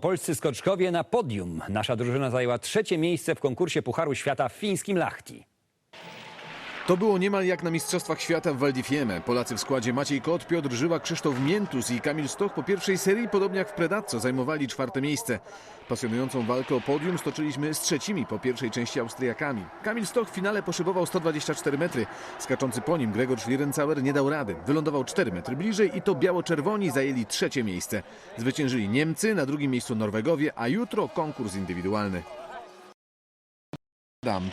Polscy skoczkowie na podium. Nasza drużyna zajęła trzecie miejsce w konkursie Pucharu Świata w fińskim Lahti. To było niemal jak na Mistrzostwach Świata w Val di Fiemme. Polacy w składzie Maciej Kot, Piotr Żyła, Krzysztof Miętus i Kamil Stoch po pierwszej serii, podobnie jak w Predatco, zajmowali czwarte miejsce. Pasjonującą walkę o podium stoczyliśmy z trzecimi po pierwszej części Austriakami. Kamil Stoch w finale poszybował 124 metry. Skaczący po nim Gregor Schlierencauer nie dał rady. Wylądował 4 metry bliżej i to biało-czerwoni zajęli trzecie miejsce. Zwyciężyli Niemcy, na drugim miejscu Norwegowie, a jutro konkurs indywidualny.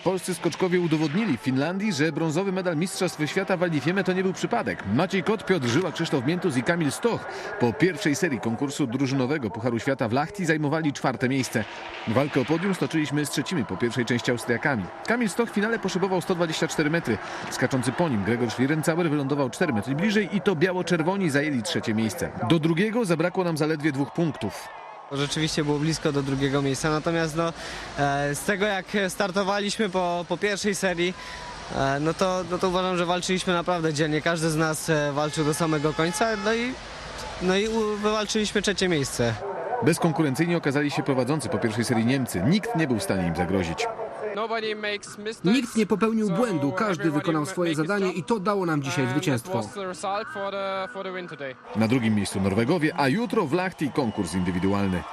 Polscy skoczkowie udowodnili w Finlandii, że brązowy medal Mistrzostw Świata w Fiemme to nie był przypadek. Maciej Kot, Piotr Żyła, Krzysztof Miętus i Kamil Stoch po pierwszej serii konkursu drużynowego Pucharu Świata w Lahti zajmowali czwarte miejsce. Walkę o podium stoczyliśmy z trzecimi po pierwszej części Austriakami. Kamil Stoch w finale poszybował 124 metry. Skaczący po nim Gregor Schlierencauer wylądował 4 metry bliżej i to biało-czerwoni zajęli trzecie miejsce. Do drugiego zabrakło nam zaledwie dwóch punktów. Rzeczywiście było blisko do drugiego miejsca, natomiast no, e, z tego jak startowaliśmy po, po pierwszej serii, e, no, to, no to uważam, że walczyliśmy naprawdę dzielnie. Każdy z nas e, walczył do samego końca, no i, no i wywalczyliśmy trzecie miejsce. Bezkonkurencyjnie okazali się prowadzący po pierwszej serii Niemcy. Nikt nie był w stanie im zagrozić. Nikt nie popełnił błędu, każdy wykonał swoje zadanie i to dało nam dzisiaj zwycięstwo. Na drugim miejscu Norwegowie, a jutro w Lahti konkurs indywidualny.